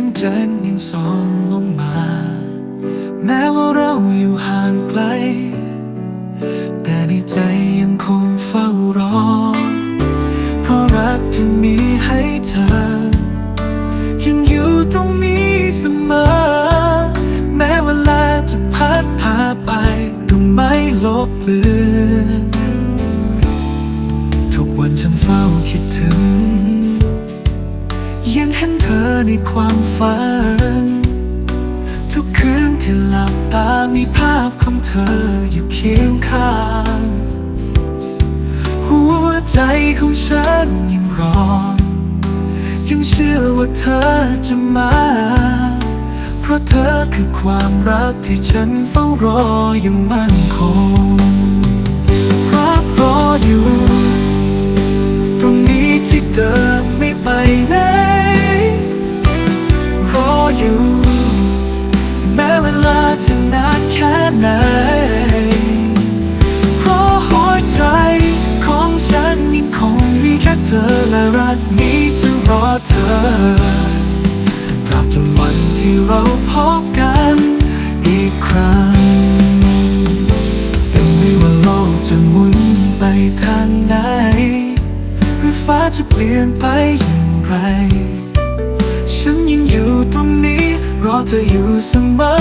งจันทร์ยังส่องลงมา แม้ว่าเราอยู่ห่างไกล แต่ในใจยังคงเฝ้ารอ เพราะรักที่มีให้เธอ ยังอยู่ตรงนี้เสมอ แม้เวลาจะพัดพาไปก็ไม่ลบเลือนทุกวันฉันเฝ้าคิดถึง ในความฝัน ทุกคืนที่หลับตามีภาพของเธออยู่เคียงข้าง หัวใจของฉันยังรอยังเชื่อว่าเธอจะมา เพราะเธอคือความรักที่ฉันเฝ้ารออย่างมั่นคง เธอและรักนี้จะรอเธอตราบจนวันที่เราพบกันอีกครั้งเป็นไม่ว่าโลกจะหมุนไปทางไหนหรือฟ้าจะเปลี่ยนไปอย่างไร ฉันยังอยู่ตรงนี้ รอเธออยู่เสมอ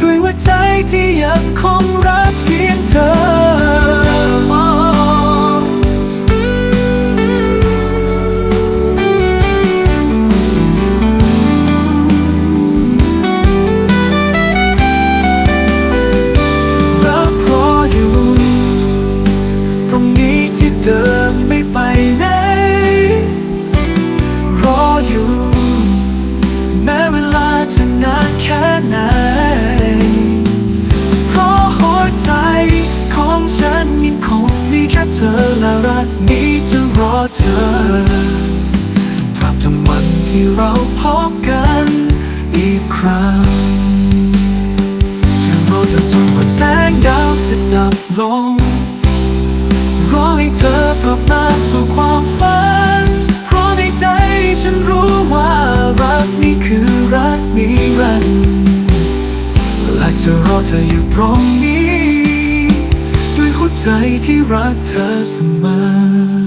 ด้วยหัวใจที่ยังคงรักเพียงเธอ และรักนี้จะรอเธอตราบจนวันที่เราพบกันอีกครั้งจะรอเธอจนกว่าแสงดาวจะดับลง รอให้เธอกลับมาสู่ความฝัน เพราะในใจฉันรู้ว่ารักนี้คือรักนิรันดร์และจะรอเธออยู่ตรงนี้ ที่รักเธอเสมอ